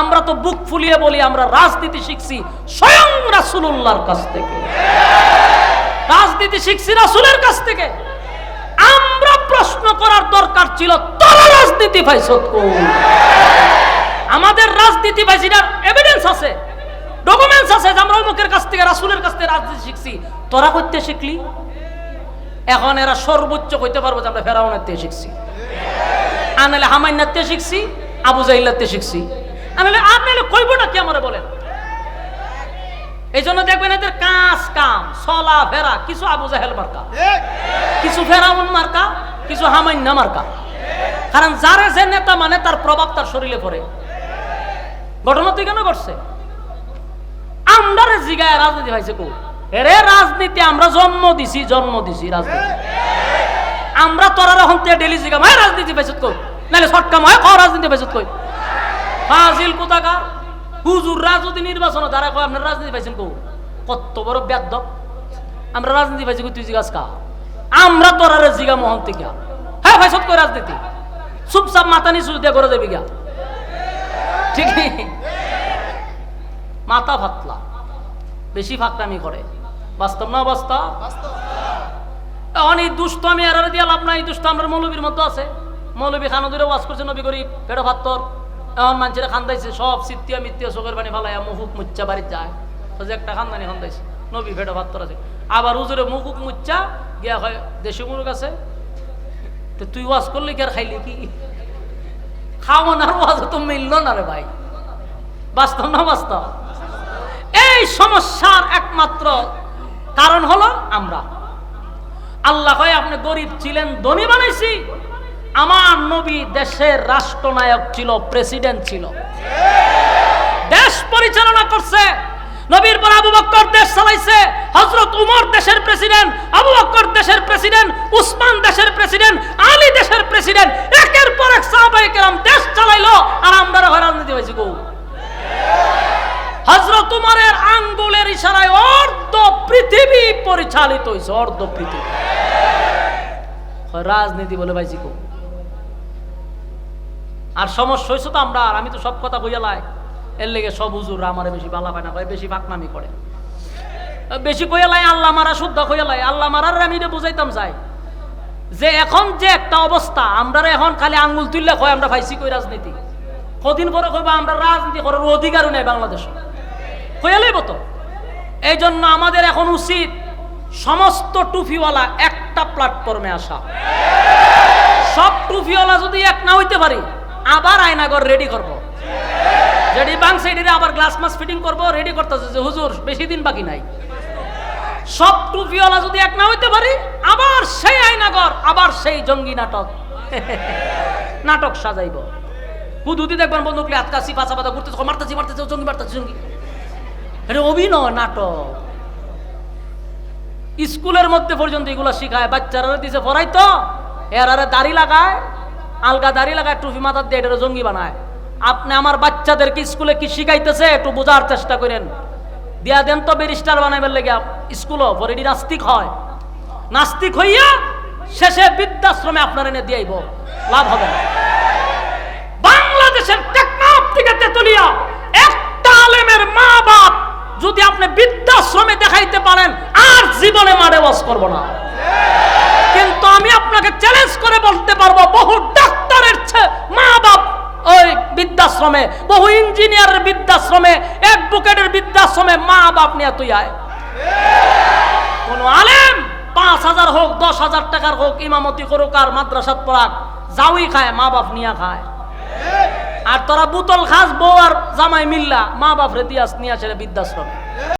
আমরা তো বুক ফুলিয়ে বলি, আমরা রাজনীতি শিখছি স্বয়ং রাসূলুল্লাহর কাছ থেকে। রাজনীতি শিখছি রাসুলের কাছ থেকে। আমরা প্রশ্ন করার দরকার ছিল, তোরা রাজনীতি ভাই আমাদের রাজনীতি পাইছিটার এভিডেন্স আছে ডকুমেন্টস আছে যে আমরা অমুকের কাছ থেকে, রাসুলের কাছ থেকে রাজনীতি শিখছি। তোরা করতে শিখলি? এখন এরা সর্বোচ্চ কইতে পারব যে আমরা ফেরাউনের থেকে শিখছি। আনালে হামাইনার থেকে শিখছি, আবু জাহিল্লার থেকে শিখছি। কারণ যারে যে নেতা মানে তার প্রভাব তার শরীরে পড়ে। ঘটনা তুই কেন ঘটছে। জিগায় রাজনীতি কো এরে রাজনীতি, আমরা জন্ম দিছি জন্ম দিছি রাজনীতি। আমরা তোরা তে ডেলি জিগা মায় রাজনীতি পাইছত কই? নালে ছটকা মায় ক রাজনীতি পাইছত কই? ফাজিল কোথাকার? হুজুররা যদি নির্বাচন দ্বারা কয়, আপনার রাজনীতি পাইছেন কো? কত বড় বেদ্য আমরা রাজনীতি পাইছি তুই জিগাস কা? আমরা তোরারে জিগা মোহন থেকে হ্যাঁ পাইছত কই রাজনীতি? চুপচাপ মাথা নিচু দিয়ে করে যাবি গা ঠিক মাথা ফাতলা। বেশি ফাঁকটামি করে। বাস্তব না বাস্তব? অনেক দুষ্ট আমি এরারে দিয়া লাভ নাই, দুষ্ট আমরা মৌলবীর মতো আছে। মৌলবী খানো দূরে ওয়াজ করছে, নবী গরিব, পেটে ভাত্তর এখন মানুষেরা খান্দাইছে সব সিত্তিয়া মিত্তিয়া চোখের পানি ফালাইয়া মুহুক মুচ্চা বাড়ির যায়। একটা খানদানি খান্দাইছে নবী পেটে ভাত্তর আছে আবার উজুরে মুহুক মুচ্চা গিয়া হয় দেশি মুরগ আছে? তো তুই ওয়াজ করলি কি আর খাইলি কি? খাওয়ানোর ওয়াজ তো মিলল না রে ভাই। বাস্তব না বাস্তব? এই সমস্যার একমাত্র কারণ হলো আমরা। আল্লাহ কয়, আপনি গরিব ছিলেন, ধনী বানাইছি আমার নবী দেশের রাষ্ট্রনায়ক ছিল প্রেসিডেন্ট ছিল। দেশ পরিচালনা করছে, নবীর পর আবু বক্কর দেশ চালাইছে, হযরত উমর দেশের প্রেসিডেন্ট আবু বক্কর দেশের প্রেসিডেন্ট উসমান দেশের প্রেসিডেন্ট আলী দেশের প্রেসিডেন্ট একের পর এক সাহাবায়ে কেরাম দেশ চালাইলো আর আমরা রাজনীতি হয়েছি গো। হযরত উমরের আঙ্গুলের ইশারায় অর্ধ পৃথিবী পরিচালিত হয়েছে, অর্ধ পৃথিবী। রাজনীতি বলে পাইছি গো। আর সমস্যা হয়েছে তো আমরা, আর আমি তো সব কথা কইয়া লাই এর লেগে সব হুজুর আমারে বেশি বালা পায় না, কয় বেশি ফাঁকনামি করে। বেশি কইয়া লাই আল্লাহ মারা শুদ্ধ কইয়া লাই আল্লাহ মারার আমি বুঝাইতাম চাই যে এখন যে একটা অবস্থা আমরা এখন খালি আঙ্গুল তুললে কয়, আমরা পাইছি কই রাজনীতি। কদিন পরে কইবা, আমরা রাজনীতি করার অধিকারও নেই বাংলাদেশে। কইয়া লইব তো? এই জন্য আমাদের এখন উচিত সমস্ত টুফিওয়ালা একটা প্ল্যাটফর্মে আসা। সব টুফিওয়ালা যদি এক না হইতে পারি আবার আয়নাগর রেডি করব। বাং সাইডে আবার গ্লাস মাস ফিটিং করব রেডি করতেছে যে, হুজুর, বেশি দিন বাকি নাই। সব টুপিওয়ালা যদি এক না হইতে পারি, আবার সেই আয়নাগর, আবার সেই জঙ্গি নাটক। নাটক সাজাইব। হুদুদি দেখবেন বন্ধুকলে আতকাশি পাচা পাতা ঘুরতে মারতেছি মারতেছি, জঙ্গি মারতেছি, জঙ্গি। এটা অভিনয় নাটক। স্কুলের মধ্যে পর্যন্ত এগুলো শিখায়, বাচ্চারা দিছে পড়াই তো এর আরে দাড়ি লাগায় আলগা দাড়ি লাগায় টুপি মাথার দিয়ে এটা জঙ্গি বানায়। আপনি আমার বাচ্চাদেরকে স্কুলে কি শিখাইতেছে একটু বোঝার চেষ্টা করেন। দিয়া দেন তো ব্যারিস্টার বানাইবার লেগে স্কুলও পরে নাস্তিক হয়। নাস্তিক হইয়া শেষে বৃদ্ধাশ্রমে আপনার এনে দিয়াইব। লাভ হবে না। বাংলাদেশের টেকনাফ থেকে তেতুলিয়া একটা আলেমের মা বাপ যদি আপনি বৃদ্ধাশ্রমে দেখাইতে পারেন, আর জীবনে মারে বাস করব না। কিন্তু আমি আপনাকে চ্যালেঞ্জ করে বলতে পারব, বহু ডাক্তারের ছে- মা বাপ ওই বৃদ্ধাশ্রমে, বহু ইঞ্জিনিয়ারের বৃদ্ধাশ্রমে অ্যাডভোকেটের বৃদ্ধাশ্রমে মা বাপ নিয়ে তুই আয়। কোন আলেম পাঁচ হাজার হোক, দশ হাজার টাকার হোক, ইমামতি করুক আর মাদ্রাসাত পড়াক, যাওই খায় মা বাপ নিয়ে খায়। আর তোরা বুতল খাস, বউ আর জামাই মিল্লা মা বাপ রে দিয়াস, নিয়ে আসে বৃদ্ধাশ্রমে।